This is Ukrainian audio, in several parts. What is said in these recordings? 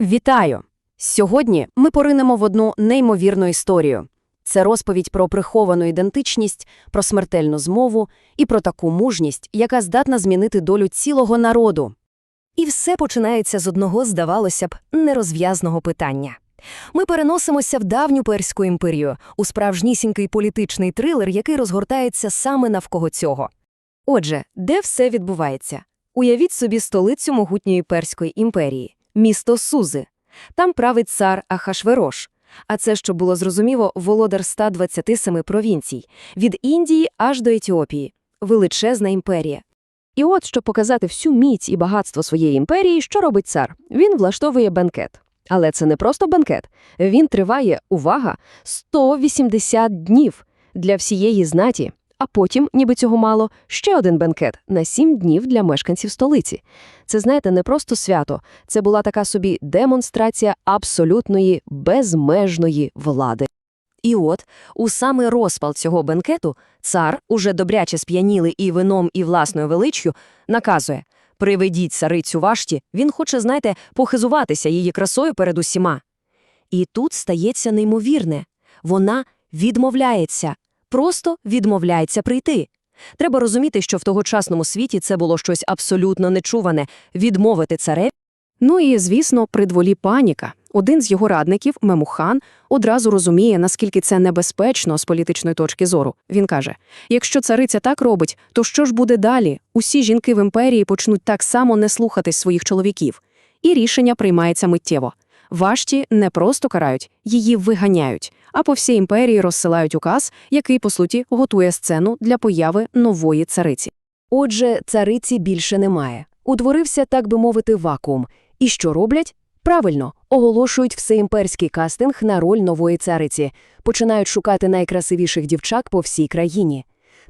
Вітаю! Сьогодні ми поринемо в одну неймовірну історію. Це розповідь про приховану ідентичність, про смертельну змову і про таку мужність, яка здатна змінити долю цілого народу. І все починається з одного, здавалося б, нерозв'язного питання. Ми переносимося в давню Перську імперію, у справжнісінький політичний трилер, який розгортається саме навколо цього. Отже, де все відбувається? Уявіть собі столицю могутньої Перської імперії – місто Сузи. Там править цар Ахашверош. А це, що було зрозуміло, володар 127 провінцій – від Індії аж до Етіопії. Величезна імперія. І от, щоб показати всю міць і багатство своєї імперії, що робить цар? Він влаштовує бенкет. Але це не просто бенкет. Він триває, увага, 180 днів для всієї знаті. А потім, ніби цього мало, ще один бенкет на 7 днів для мешканців столиці. Це, знаєте, не просто свято, це була така собі демонстрація абсолютної, безмежної влади. І от, у самий розпал цього бенкету, цар, уже добряче сп'янілий і вином, і власною величчю, наказує «Приведіть царицю Вашті, він хоче, знаєте, похизуватися її красою перед усіма». І тут стається неймовірне. Вона відмовляється, просто відмовляється прийти. Треба розуміти, що в тогочасному світі це було щось абсолютно нечуване – відмовити цареві. Ну і, звісно, при дворі паніка. Один з його радників, Мемухан, одразу розуміє, наскільки це небезпечно з політичної точки зору. Він каже, якщо цариця так робить, то що ж буде далі? Усі жінки в імперії почнуть так само не слухатись своїх чоловіків. І рішення приймається миттєво. Вашті не просто карають, її виганяють, а по всій імперії розсилають указ, який, по суті, готує сцену для появи нової цариці. Отже, цариці більше немає. Утворився, так би мовити, вакуум. І що роблять? Правильно, оголошують всеімперський кастинг на роль нової цариці, починають шукати найкрасивіших дівчат по всій країні.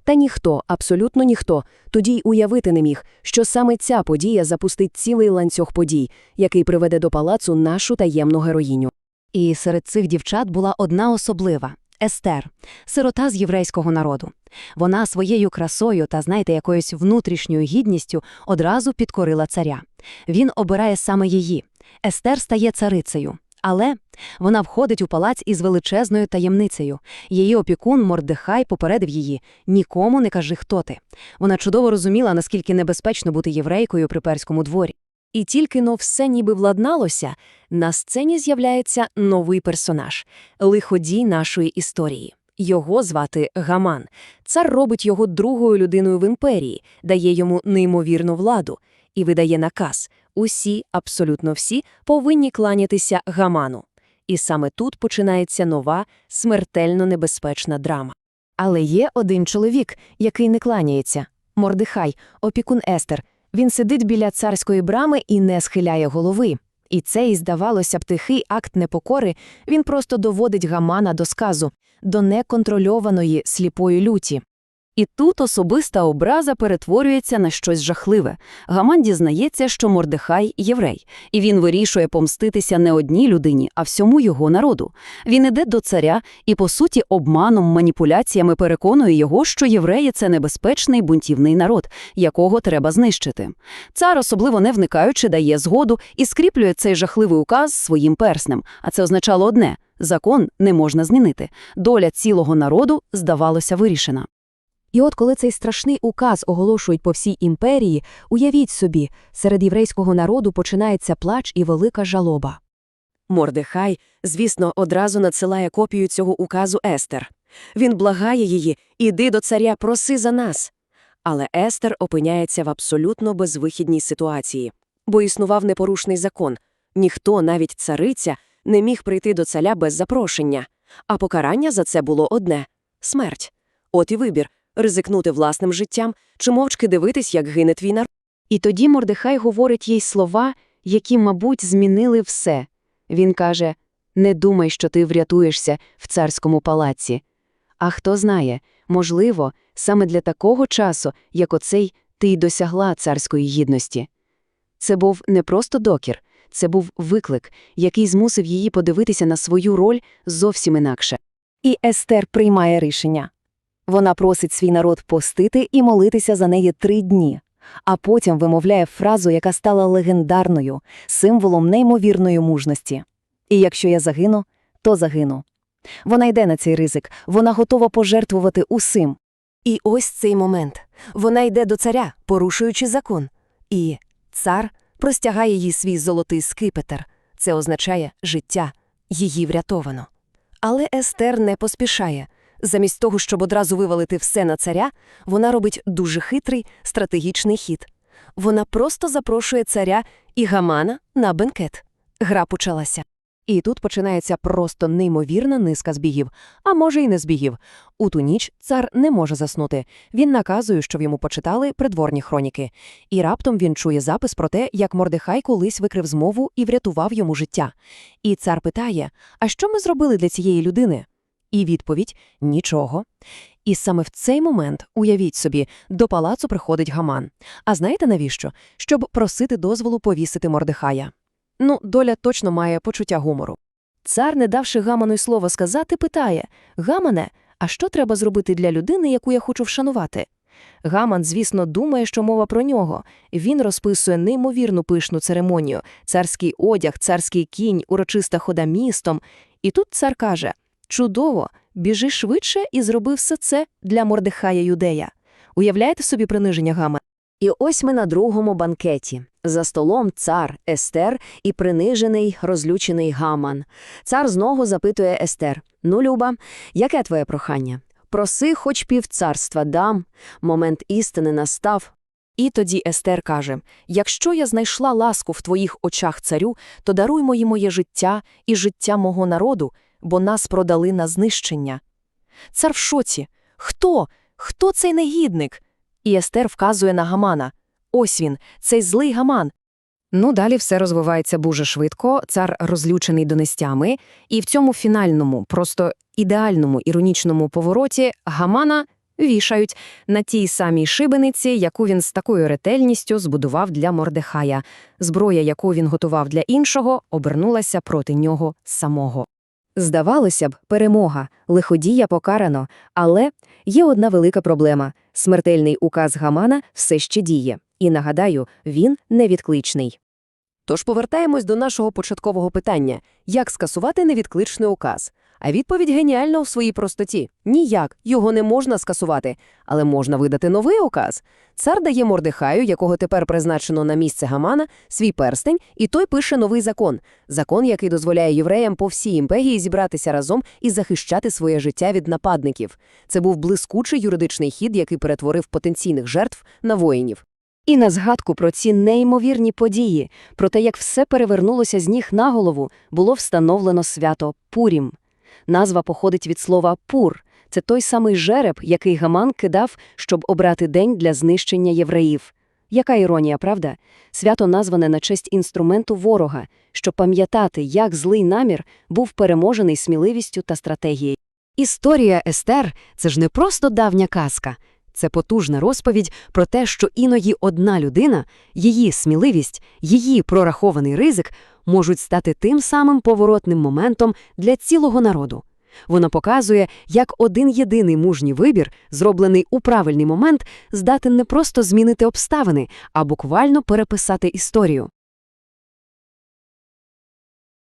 Та ніхто, абсолютно ніхто, тоді й уявити не міг, що саме ця подія запустить цілий ланцюг подій, який приведе до палацу нашу таємну героїню. І серед цих дівчат була одна особлива – Естер, сирота з єврейського народу. Вона своєю красою та, знаєте, якоюсь внутрішньою гідністю одразу підкорила царя. Він обирає саме її. Естер стає царицею. Але вона входить у палац із величезною таємницею. Її опікун Мордехай попередив її «Нікому не кажи, хто ти». Вона чудово розуміла, наскільки небезпечно бути єврейкою при перському дворі. І тільки но все ніби владналося, на сцені з'являється новий персонаж – лиходій нашої історії. Його звати Гаман. Цар робить його другою людиною в імперії, дає йому неймовірну владу і видає наказ – усі, абсолютно всі, повинні кланятися Гаману. І саме тут починається нова, смертельно небезпечна драма. Але є один чоловік, який не кланяється – Мордехай, опікун Естер. Він сидить біля царської брами і не схиляє голови. І цей, здавалося б, тихий акт непокори, він просто доводить гамана до сказу, до неконтрольованої сліпої люті. І тут особиста образа перетворюється на щось жахливе. Гаман дізнається, що Мордехай – єврей, і він вирішує помститися не одній людині, а всьому його народу. Він іде до царя і, по суті, обманом, маніпуляціями переконує його, що євреї – це небезпечний бунтівний народ, якого треба знищити. Цар, особливо не вникаючи, дає згоду і скріплює цей жахливий указ своїм перснем. А це означало одне – закон не можна змінити. Доля цілого народу, здавалося, вирішена. І от коли цей страшний указ оголошують по всій імперії, уявіть собі, серед єврейського народу починається плач і велика жалоба. Мордехай, звісно, одразу надсилає копію цього указу Естер. Він благає її «Іди до царя, проси за нас». Але Естер опиняється в абсолютно безвихідній ситуації, бо існував непорушний закон. Ніхто, навіть цариця, не міг прийти до царя без запрошення, а покарання за це було одне – смерть. От і вибір – ризикнути власним життям чи мовчки дивитись, як гине твій народ. І тоді Мордехай говорить їй слова, які, мабуть, змінили все. Він каже «Не думай, що ти врятуєшся в царському палаці». А хто знає, можливо, саме для такого часу, як оцей, ти й досягла царської гідності. Це був не просто докір, це був виклик, який змусив її подивитися на свою роль зовсім інакше. І Естер приймає рішення. Вона просить свій народ постити і молитися за неї три дні. а потім вимовляє фразу, яка стала легендарною, символом неймовірної мужності. І якщо я загину, то загину. Вона йде на цей ризик, вона готова пожертвувати усім. І ось цей момент. Вона йде до царя, порушуючи закон. І цар простягає їй свій золотий скипетр. Це означає життя. Її врятовано. Але Естер не поспішає. Замість того, щоб одразу вивалити все на царя, вона робить дуже хитрий стратегічний хід. Вона просто запрошує царя і Гамана на бенкет. Гра почалася. І тут починається просто неймовірна низка збігів, а може й не збігів. У ту ніч цар не може заснути. Він наказує, щоб йому почитали придворні хроніки. І раптом він чує запис про те, як Мордехай колись викрив змову і врятував йому життя. І цар питає: А що ми зробили для цієї людини? І відповідь нічого. І саме в цей момент, уявіть собі, до палацу приходить гаман. А знаєте навіщо? Щоб просити дозволу повісити Мордехая. Ну, доля точно має почуття гумору. Цар, не давши гаману й слова сказати, питає Гамане, а що треба зробити для людини, яку я хочу вшанувати? Гаман, звісно, думає, що мова про нього. Він розписує неймовірну пишну церемонію, царський одяг, царський кінь, урочиста хода містом. І тут цар каже Чудово, біжи швидше і зроби все це для Мордехая Юдея. Уявляєте собі приниження Гамана? І ось ми на другому банкеті. За столом цар Естер і принижений, розлючений Гаман. Цар знову запитує Естер: Ну, Люба, яке твоє прохання? Проси хоч півцарства дам. Момент істини настав. І тоді Естер каже: Якщо я знайшла ласку в твоїх очах, царю, то даруй мої моє життя і життя мого народу, бо нас продали на знищення. Цар в шоці. Хто? Хто цей негідник? І Естер вказує на Гамана. Ось він, цей злий Гаман. Ну, далі все розвивається дуже швидко, цар розлючений донестями, і в цьому фінальному, просто ідеальному іронічному повороті Гамана вішають на тій самій шибениці, яку він з такою ретельністю збудував для Мордехая. Зброя, яку він готував для іншого, обернулася проти нього самого. Здавалося б, перемога, лиходія покарано, але є одна велика проблема – смертельний указ Гамана все ще діє. І, нагадаю, він невідкличний. Тож повертаємось до нашого початкового питання – як скасувати невідкличний указ? А відповідь геніальна у своїй простоті. Ніяк, його не можна скасувати. Але можна видати новий указ. Цар дає Мордехаю, якого тепер призначено на місце Гамана, свій перстень, і той пише новий закон. Закон, який дозволяє євреям по всій імперії зібратися разом і захищати своє життя від нападників. Це був блискучий юридичний хід, який перетворив потенційних жертв на воїнів. І на згадку про ці неймовірні події, про те, як все перевернулося з ніг на голову, було встановлено свято Пурім. Назва походить від слова «пур» – це той самий жереб, який Гаман кидав, щоб обрати день для знищення євреїв. Яка іронія, правда? Свято назване на честь інструменту ворога, щоб пам'ятати, як злий намір був переможений сміливістю та стратегією. Історія Естер – це ж не просто давня казка. Це потужна розповідь про те, що іноді одна людина, її сміливість, її прорахований ризик можуть стати тим самим поворотним моментом для цілого народу. Вона показує, як один єдиний мужній вибір, зроблений у правильний момент, здатен не просто змінити обставини, а буквально переписати історію.